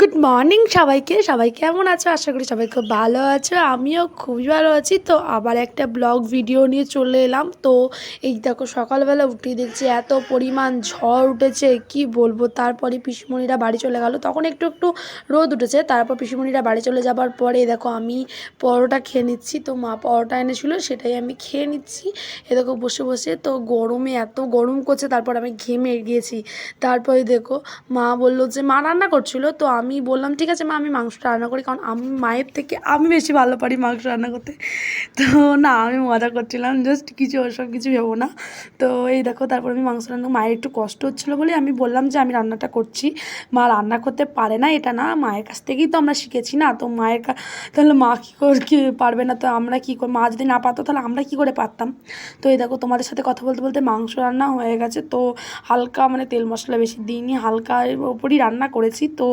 Good morning সবাইকে। সবাই কেমন আছো? আশা করি সবাই খুব ভালো আছো। আমিও খুবই ভালো আছি। তো আবার একটা ব্লগ ভিডিও নিয়ে চলে এলাম। তো এই দেখো, সকালবেলা উঠে দেখছি এত পরিমাণ ঝড় উঠেছে। কি বলব? তারপরে পিসিমণিরা বাড়ি চলে গেল। তখন একটু একটু রোদ উঠেছে। তারপর পিসিমণিরা বাড়ি চলে যাবার পরে দেখো, আমি পরোটা খেয়ে নিচ্ছি। তো মা পরোটা এনেছিল, সেটাই আমি খেয়ে নিচ্ছি। এ দেখো, বসে বসে তো গরমে এত গরম করছে। তারপর আমি ঘেমে গিয়েছি। তারপরে দেখো, মা বলল যে, মা রান্না করছিল? তো আমি বললাম, ঠিক আছে মা, আমি মাংসটা রান্না করি, কারণ আমি মায়ের থেকে আমি বেশি ভালো পারি মাংস রান্না করতে। তো না, আমি মজা করছিলাম জাস্ট কিছু ওসব কিছু ভেবো না। তো এই দেখো, তারপর আমি মাংস রান্না, মায়ের একটু কষ্ট হচ্ছিল বলে আমি বললাম যে, আমি রান্নাটা করছি। মা রান্না করতে পারে না, এটা না, মায়ের কাছ থেকেই তো আমরা শিখেছি না, তো মায়ের তাহলে মা কী করে পারবে না, তো আমরা কী করে, মা যদি না পারতো, তাহলে আমরা কী করে পারতাম? তো এই দেখো, তোমাদের সাথে কথা বলতে বলতে মাংস রান্না হয়ে গেছে, তো হালকা মানে তেল মশলা বেশি দিইনি হালকা ওপরই রান্না করেছি, তো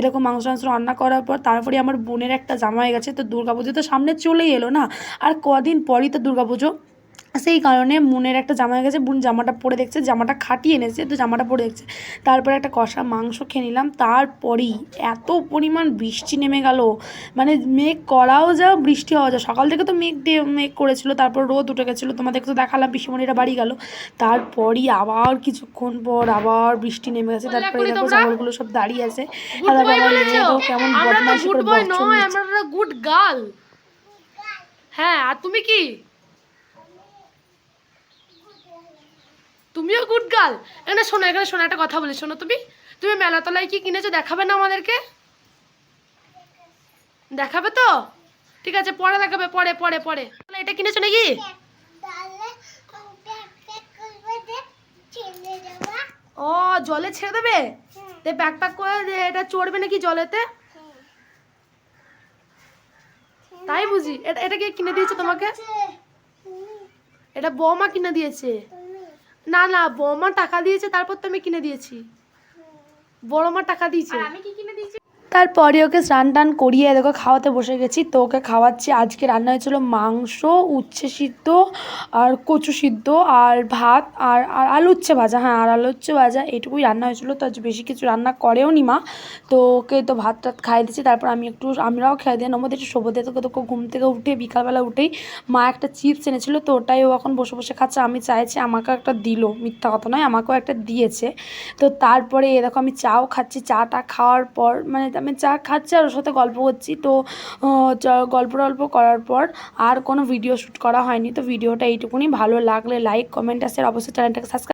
এরকম মাংস মাংস রান্না করার পর তারপরে আমার বোনের একটা জামা হয়ে গেছে, তো দুর্গাপুজো তো সামনে চলেই এলো না। আর কদিন পরই তো দুর্গাপুজো। সেই কারণে মনের একটা জামা হয়ে গেছে বোন জামাটা পরে দেখছে জামাটা খাটিয়ে এনেছে তো জামাটা পরে দেখছে। তারপরে একটা কষা মাংস খেয়ে নিলাম তারপরেই এত পরিমাণ বৃষ্টি নেমে গেল। মানে মেঘ করাও যাও বৃষ্টি হওয়া যাও সকাল থেকে তো মেঘ দিয়ে মেঘ করেছিল তারপর রোদ উঠে গেছিল তোমাদেরকে তো দেখালাম পিসিমণিরা বাড়ি গেল। তারপরই আবার কিছুক্ষণ পর আবার বৃষ্টি নেমে গেছে তারপরে দেখো ছাগলগুলো সব দাঁড়িয়ে আছে। কেমন করে গুড গার্ল। হ্যাঁ আর তুমি কি? তুমিও গুড গার্ল এখানে শোনো এখানে শোনো একটা কথা বলি শোনো তুমি। তুমি মেলাতলায় কি কিনেছো দেখাবে না আমাদেরকে? দেখাবে তো? ঠিক আছে পরে দেখাবে পরে পরে পরে। এটা কিনেছো নাকি? ও জলে ছেড়ে দেবে? তে প্যাক প্যাক করে দে, এটা চড়বে নাকি জলেতে? তাই বুঝি। এটা এটা কে কিনে দিয়েছে তোমাকে? এটা বৌমা কিনে দিয়েছে। না না, বৌমা টাকা দিয়েছে, তারপর তো আমি কিনে দিয়েছি। বড় মা টাকা দিয়েছে। আমি কি তারপরে ওকে স্নান টান করিয়ে দেখো খাওয়াতে বসে গেছি। তো ওকে খাওয়াচ্ছি। আজকে রান্না হয়েছিল মাংস, উচ্ছে সিদ্ধ আর কচু সিদ্ধ আর ভাত আর আর আলু উচ্ছে ভাজা। হ্যাঁ আর আলু উচ্ছে ভাজা এটুকুই রান্না হয়েছিল। তো আজ বেশি কিছু রান্না করেও নি মা। তো ওকে তো ভাত টাত খাইয়ে দিচ্ছি তারপর আমি একটু, আমরাও খেয়ে দিয়ে নমদের একটু শোভতে তোকে ঘুম থেকে উঠে বিকালবেলা উঠেই মা একটা চিপস এনেছিল। তো ওটাই ও এখন বসে বসে খাচ্ছে। আমি চাইছি আমাকে একটা দিল। মিথ্যা কথা নয়, আমাকেও একটা দিয়েছে। তো তারপরে এ দেখো আমি চাও খাচ্ছি। চাটা খাওয়ার পর মানে আমি চা খাচ্ছি আর ওর সাথে গল্প করছি। তো গল্প টল্প করার পর আর কোনো ভিডিও শ্যুট করা হয়নি। তো ভিডিওটা এইটুকুনি। ভালো লাগলে লাইক কমেন্ট আর অবশ্যই চ্যানেলটাকে সাবস্ক্রাইব